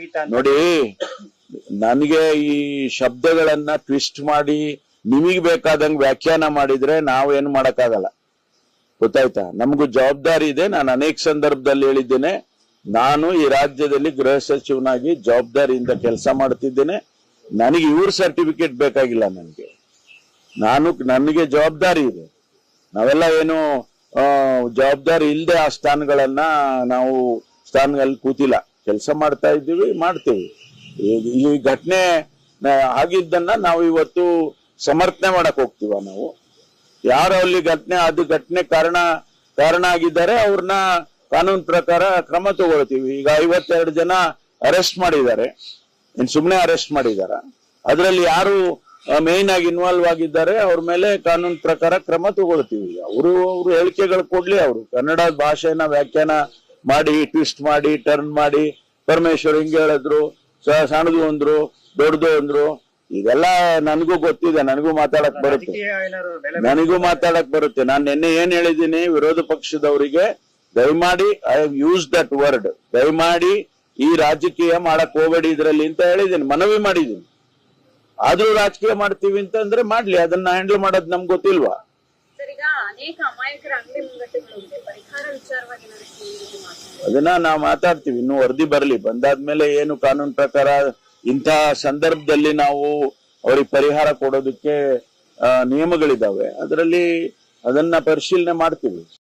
ನೋಡಿ, ನನಗೆ ಈ ಶಬ್ದಗಳನ್ನ ಟ್ವಿಸ್ಟ್ ಮಾಡಿ ನಿಮಗೆ ಬೇಕಾದಂಗ್ ವ್ಯಾಖ್ಯಾನ ಮಾಡಿದ್ರೆ ನಾವೇನು ಮಾಡಕ್ಕಾಗಲ್ಲ. ಗೊತ್ತಾಯ್ತಾ? ನಮಗೂ ಜವಾಬ್ದಾರಿ ಇದೆ. ನಾನು ಅನೇಕ ಸಂದರ್ಭದಲ್ಲಿ ಹೇಳಿದ್ದೇನೆ. ನಾನು ಈ ರಾಜ್ಯದಲ್ಲಿ ಗೃಹ ಸಚಿವನಾಗಿ ಜವಾಬ್ದಾರಿಯಿಂದ ಕೆಲಸ ಮಾಡ್ತಿದ್ದೇನೆ. ನನಗೆ ಇವ್ರ ಸರ್ಟಿಫಿಕೇಟ್ ಬೇಕಾಗಿಲ್ಲ ನನಗೆ. ನಾನು, ನನಗೆ ಜವಾಬ್ದಾರಿ ಇದೆ. ನಾವೆಲ್ಲ ಏನು ಜವಾಬ್ದಾರಿ ಇಲ್ಲದೆ ಆ ಸ್ಥಾನಗಳನ್ನ ನಾವು ಸ್ಥಾನಗಳಲ್ಲಿ ಕೂತಿಲ್ಲ. ಕೆಲಸ ಮಾಡ್ತಾ ಇದ್ದೀವಿ, ಮಾಡ್ತೀವಿ. ಈ- ಘಟನೆ ಆಗಿದ್ದನ್ನ ನಾವು ಇವತ್ತು ಸಮರ್ಥನೆ ಮಾಡಕ್ ಹೋಗ್ತೀವ ನಾವು. ಯಾರು ಅಲ್ಲಿ ಘಟನೆ, ಅದು ಘಟನೆ ಕಾರಣ ಕಾರಣ ಆಗಿದ್ದಾರೆ, ಅವ್ರನ್ನ ಕಾನೂನು ಪ್ರಕಾರ ಕ್ರಮ ತಗೊಳ್ತೀವಿ. ಈಗ ಐವತ್ತೆರಡು ಜನ ಅರೆಸ್ಟ್ ಮಾಡಿದ್ದಾರೆ. ಇನ್ ಸುಮ್ನೆ ಅರೆಸ್ಟ್ ಮಾಡಿದಾರ. ಅದರಲ್ಲಿ ಯಾರು ಮೇನ್ ಆಗಿ ಇನ್ವಾಲ್ವ್ ಆಗಿದ್ದಾರೆ, ಅವ್ರ ಮೇಲೆ ಕಾನೂನು ಪ್ರಕಾರ ಕ್ರಮ ತಗೊಳ್ತೀವಿ. ಅವರು ಅವರು ಹೇಳಿಕೆಗಳು ಕೊಡ್ಲಿ ಅವರು. ಕನ್ನಡ ಭಾಷೆನ ವ್ಯಾಖ್ಯಾನ ಮಾಡಿ ಟ್ವಿಸ್ಟ್ ಮಾಡಿ ಟರ್ನ್ ಮಾಡಿ ಪರಮೇಶ್ವರ್ ಹಿಂಗೆ ಹೇಳಿದ್ರು ಸ- ಸಣ್ಣದು ಅಂದ್ರು ದೊಡ್ಡದು ಅಂದ್ರು. ಇದೆಲ್ಲ ನನಗೂ ಗೊತ್ತಿದೆ ನನಗೂ ಮಾತಾಡಕ್ ಬರುತ್ತೆ. ನನಗೂ ಮಾತಾಡಕ್ ಬರುತ್ತೆ. ನಾನು ನಿನ್ನೆ ಏನ್ ಹೇಳಿದ್ದೀನಿ ವಿರೋಧ ಪಕ್ಷದವರಿಗೆ ದಯಮಾಡಿ I have use that word. ದಯಮಾಡಿ ಈ ರಾಜಕೀಯ ಮಾಡಕ್ ಹೋಗಬೇಡಿ ಇದ್ರಲ್ಲಿ ಅಂತ ಹೇಳಿದ್ದೀನಿ ಮನವಿ ಮಾಡಿದೀನಿ ಆದ್ರೂ ರಾಜಕೀಯ ಮಾಡ್ತೀವಿ ಅಂತಂದ್ರೆ ಮಾಡ್ಲಿ ಅದನ್ನ ಹ್ಯಾಂಡಲ್ ಮಾಡೋದ್ ನಮ್ಗೆ ಗೊತ್ತಿಲ್ವಾ? ಸರ್ ಈಗ ಅನೇಕ ಅಮಾಯಕರ ಅಂಗಡಿ ಅದನ್ನ ನಾವು ಮಾತಾಡ್ತೀವಿ. ಇನ್ನು ವರದಿ ಬರಲಿ. ಬಂದಾದ್ಮೇಲೆ ಏನು ಕಾನೂನು ಪ್ರಕಾರ ಇಂತಹ ಸಂದರ್ಭದಲ್ಲಿ ನಾವು ಅವ್ರಿಗೆ ಪರಿಹಾರ ಕೊಡೋದಕ್ಕೆ ನಿಯಮಗಳಿದಾವೆ. ಅದರಲ್ಲಿ ಅದನ್ನ ಪರಿಶೀಲನೆ ಮಾಡ್ತೀವಿ.